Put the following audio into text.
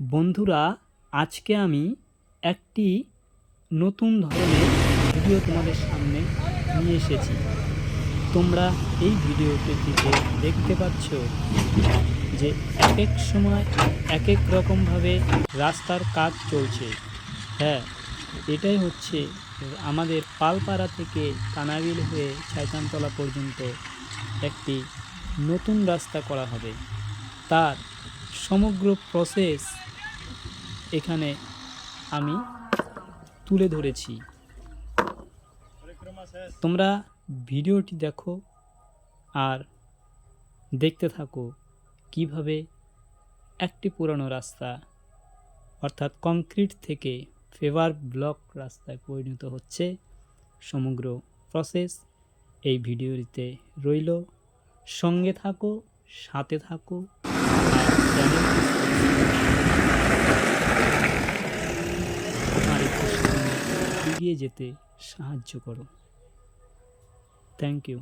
বন্ধুরা, আজকে আমি একটি নতুন ধরনের ভিডিও তোমাদের সামনে নিয়ে এসেছি। তোমরা এই ভিডিওটিতে দেখতে পাচ্ছ যে এক এক সময় এক এক রকমভাবে রাস্তার কাজ চলছে। হ্যাঁ এটাই হচ্ছে আমাদের পালপাড়া থেকে কানাবিল হয়ে ছাইতানতলা পর্যন্ত একটি নতুন রাস্তা করা হবে। তার সমগ্র প্রসেস এখানে আমি তুলে ধরেছি। তোমরা ভিডিওটি দেখো আর দেখতে থাকো কীভাবে একটি পুরনো রাস্তা, অর্থাৎ কংক্রিট থেকে ফেভার ব্লক রাস্তায় পরিণত হচ্ছে সমগ্র প্রসেস। এই ভিডিওটিতে রইল, সঙ্গে থাকো, সাথে থাকো আর চ্যানেলটি আমার একটু সামনে এগিয়ে যেতে সাহায্য করো। Thank you